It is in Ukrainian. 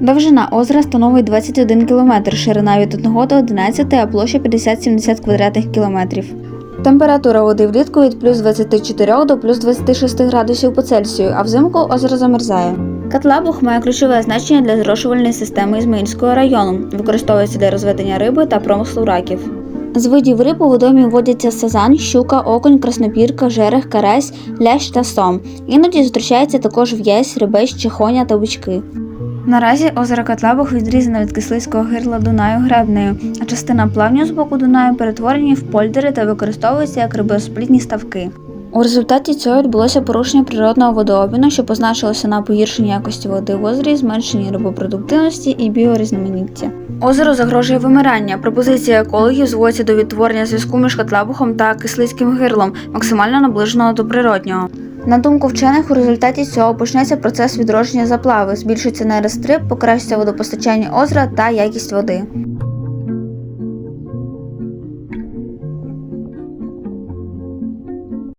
Довжина озера становить 21 км, ширина від 1 до 11, а площа 50-70 квадратних кілометрів. Температура води влітку від плюс 24 до плюс 26 градусів по Цельсію, а взимку озеро замерзає. Катлабух має ключове значення для зрошувальної системи Ізмаїльського району, використовується для розведення риби та промислу раків. З видів риб у водоймі водяться сазан, щука, окунь, краснопірка, жерех, карась, лящ та сом. Іноді зустрічається також в'язь, рибець, чехоня та бички. Наразі озеро Катлабух відрізане від кислицького гирла Дунаю гребнею, а частина плавню з боку Дунаю перетворені в польдери та використовуються як рибосплітні ставки. У результаті цього відбулося порушення природного водообміну, що позначилося на погіршенні якості води в озері, зменшенні рибопродуктивності і біорізноманіття. Озеро загрожує вимирання. Пропозиція екологів зводиться до відтворення зв'язку між Катлабухом та кислицьким гирлом, максимально наближеного до природнього. На думку вчених, у результаті цього почнеться процес відродження заплави, збільшиться нерест риб, покращиться водопостачання озера та якість води.